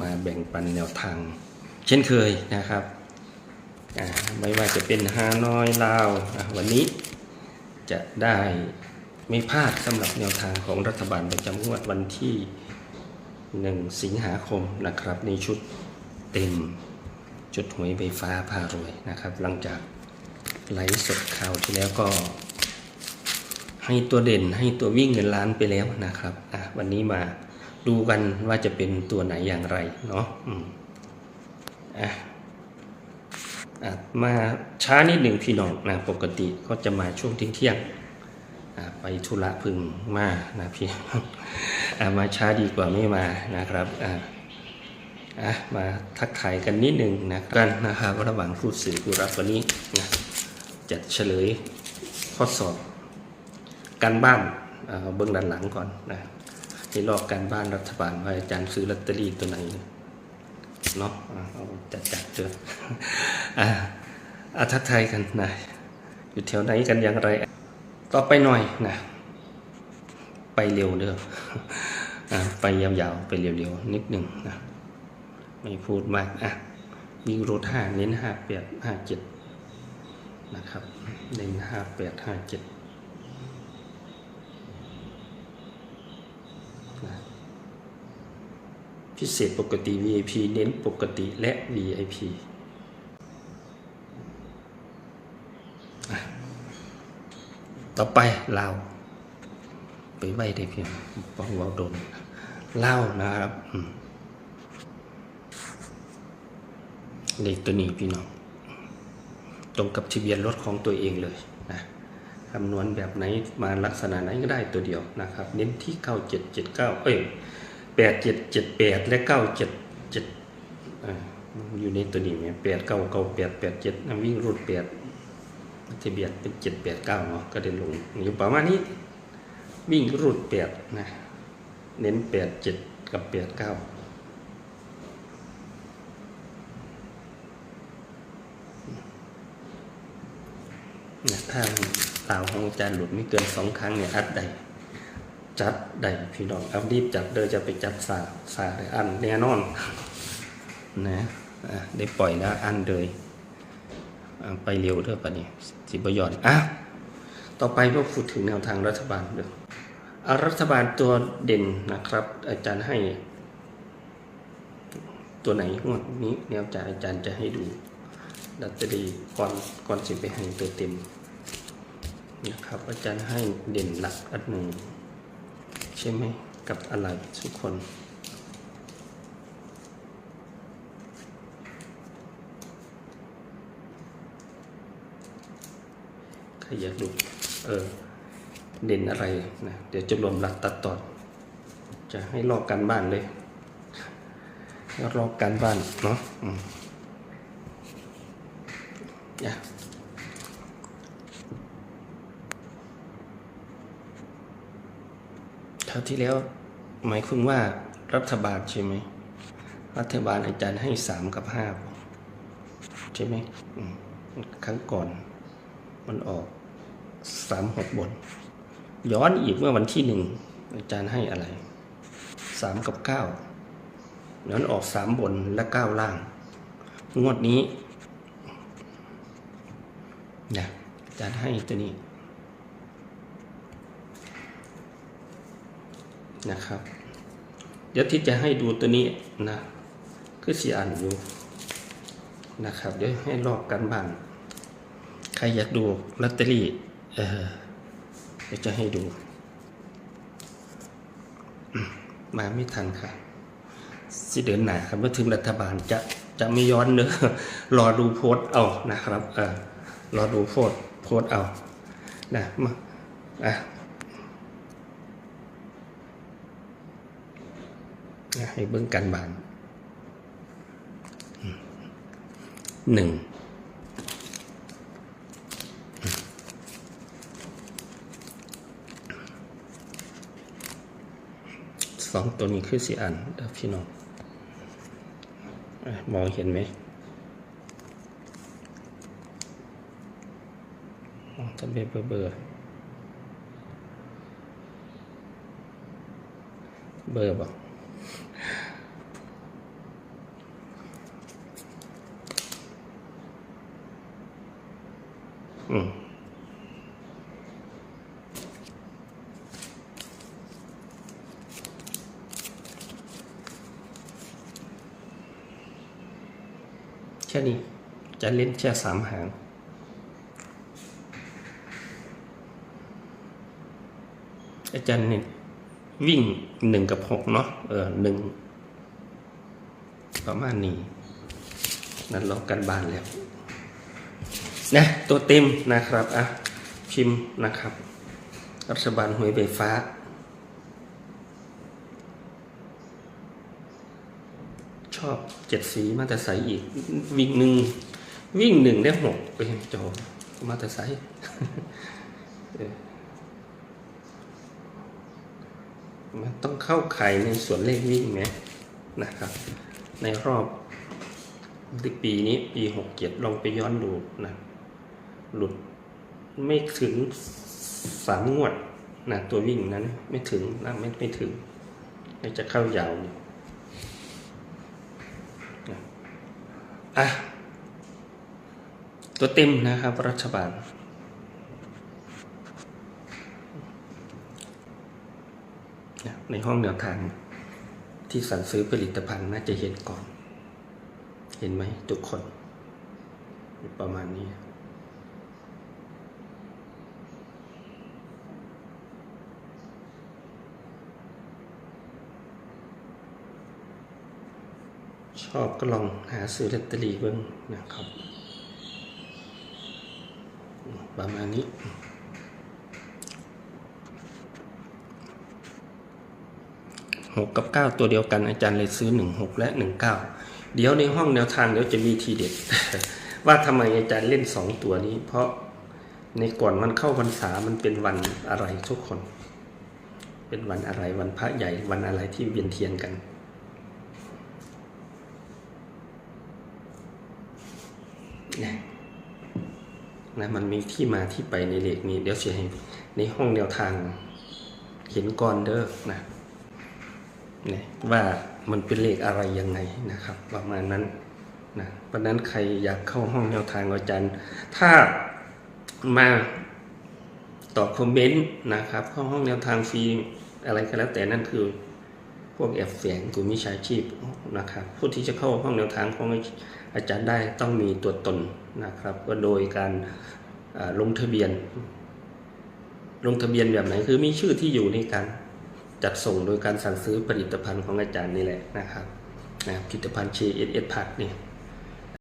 มาแบ่งปันแนวทาง เช่นเคยนะครับไม่ว่าจะเป็นฮานอยลาววันนี้จะได้ไม่พลาดสำหรับแนวทางของรัฐบาลประจำงวดวันที่ 1 สิงหาคมนะครับ ในชุดเต็มจุดหวยไฟฟ้าพารวยนะครับ หลังจากไลฟ์สดข่าวที่แล้วก็ ให้ตัวเด่นให้ตัววิ่งเงินล้านไปแล้วนะครับอะวันนี้มา ดูกันว่าจะเป็นตัวไหนอย่างไรเนาะอะอะมาช้านิดหนึ่งพี่น้องนะปกติก็จะมาช่วงเที่ยงเที่ยงไปธุระพึงมานะพี่มาช้าดีกว่าไม่มานะครับอะอะมาทักทายกันนิดหนึ่งนะกันนะครับระหว่างผู้สื่อผู้รับวันนี้นะจัดเฉลยข้อสอบการบ้านเอ่อเบื้องด้านหลังก่อนนะ นี่ลอกการบ้านรัฐบาลว่าอาจารย์ซื้อลอตเตอรี่ตัวไหนเนาะเอาจัดจัดๆเจออ่าอาทักทายกันนะอยู่แถวไหนกันอย่างไร ต่อไปหน่อยนะไปเร็วเด้ออ่ไปยาวๆไปเร็วๆนิดหนึ่งนะไม่พูดมากอะมีรถห้าเน้นห้าแปดห้าเจ็ดนะครับ เน้นห้าแปดห้าเจ็ด พิเศษปกติ VIP เน้นปกติและ VIP ต่อไปลาวไปไว้ได้เพียงป้องวาโดนเล่านะครับเลขตัวนี้พี่น้อง ตรงกับทะเบียนรถของตัวเองเลยนะคำนวณแบบไหนมาลักษณะไหนก็ได้ตัวเดียวนะครับ เน้นที่ 9779 เอ้ย แปดเจ็ดเจ็ดแปดและเก้าเจ็ดเจ็ดอยู่ในตัวนี้ไหมแปดเก้าเก้าแปดแปดเจ็ดวิ่งรูดแปดทะเบียนเป็นเจ็ดแปดเก้าเนาะก็เดินลงอยู่ประมาณนี้ วิ่งรูดแปดนะเน้นแปดเจ็ดกับแปดเก้าเนี่ถ้าตาของอาจารย์หลุดไม่เกินสองครั้งเนี่ยอัดได้ จัดได้พี่น้องเอารีบจัดเดินจะไปจัดสาสาเลยอันแน่นอนนะได้ปล่อยแล้วอันเลยไปเร็วเท่าปะนี่สิบยอนอะต่อไปก็พูดถึงแนวทางรัฐบาลเด้อรัฐบาลตัวเด่นนะครับ อาจารย์ให้ ตัวไหนงวดนี้แนวจากอาจารย์จะให้ดูดัตเตอรี่ก่อนก่อนสิไปให้ตัวเต็มนะครับ อาจารย์ให้เด่นหลักอันหนึ่ง ช่ไหมกับอะไรทุกคน ใครอยากดูเออเด่นอะไรนะเดี๋ยวจะรวมหลักตัดต่อจะให้ลอกกันบ้านเลยแล้วลอกกันบ้านเนาะอืมอย่า คราวที่แล้วหมายคุณว่ารัฐบาลใช่ไหม รัฐบาลอาจารย์ให้สามกับห้าใช่ไหมอืมครั้งก่อน มันออกสามหกบนย้อนอีกเมื่อวันที่หนึ่งอาจารย์ให้อะไรสามกับเก้านั้นออกสามบนและเก้าล่าง งวดนี้นะอาจารย์ให้ตัวนี้ นะครับ เดี๋ยวที่จะให้ดูตัวนี้นะคือสีอ่านอยู่นะครับ เดี๋ยวให้ลอกกันบ้านใครอยากดูลอตเตอรี่เออเดี๋ยวจะให้ดู มาไม่ทันค่ะสิเดินหนาครับเมื่อถึงรัฐบาลจะจะไม่ย้อนเนื้อรอดูโพสเอานะครับเออรอดูโพสโพสเอานะมาอะนะ ให้เบิ่งกันบานหนึ่งสองตัวนี้คือสีอันเด้อพี่น้องอ่มองเห็นไหมมอ๋อจะเบอร์เบอร์เบอร์บอก อืมแค่นี้ จะเล่นแค่สามหางอาจารย์เนี่ยวิ่งหนึ่งกับหกเนาะเออหนึ่งประมาณนี้ นั่นเรากันบานแล้ว นะตัวเต็มนะครับอะพิมพ์นะครับ รัฐบาลหวยไฟฟ้า ชอบเจ็ดสีมาแต่ใสอีก วิ่งหนึ่งวิ่งหนึ่งได้หกไปจอมาแต่ใสมันต้องเข้าไข่ในส่วนเลขวิ่งไหมนะครับ ในรอบปีนี้ปีหกเจ็ดลองไปย้อนดูนะ หลุดไม่ถึงสามงวดนะตัววิ่งนั้นไม่ถึงนะไม่ไม่ถึงไม่จะเข้ายาวอยู่นะอะตัวเต็มนะครับรัฐบาลในห้องแนวทางที่สั่งซื้อผลิตภัณฑ์น่าจะเห็นก่อน เห็นไหมทุกคน ประมาณนี้ อบก็ลองหาซื้อลอตเตอรี่เบิ้งนะครับ ประมาณนี้หกกับเก้าตัวเดียวกันอาจารย์เลยซื้อหนึ่งหกและหนึ่งเก้าเดี๋ยวในห้องแนวทางเดี๋ยวจะมีทีเด็ด ว่าทำไมอาจารย์เล่นสองตัวนี้ เพราะในก่อนมันเข้าพรรษามันเป็นวันอะไรทุกคน เป็นวันอะไรวันพระใหญ่วันอะไรที่เวียนเทียนกัน นะนะมันมีที่มาที่ไปในเลขนี้ เดี๋ยวจะให้ในห้องแนวทางเห็นก่อนเด้อนะนะว่ามันเป็นเลขอะไรยังไงนะครับ ประมาณนั้นนะเพราะนั้นใครอยากเข้าห้องแนวทางอาจารย์ ถ้ามาตอบคอมเมนต์นะครับ เข้าห้องแนวทางฟรีอะไรก็แล้วแต่นั่นคือ วกแอบแฝงกลุ่มมิจฉาชีพนะครับผู้ที่จะเข้าห้องแนวทางของอาจารย์ได้ต้องมีตัวตนนะครับก็โดยการลงทะเบียน ลงทะเบียนแบบไหนคือมีชื่อที่อยู่ในการจัดส่งโดยการสั่งซื้อผลิตภัณฑ์ของอาจารย์นี่แหละนะครับผลิตภัณฑ์ CSS พัดนี่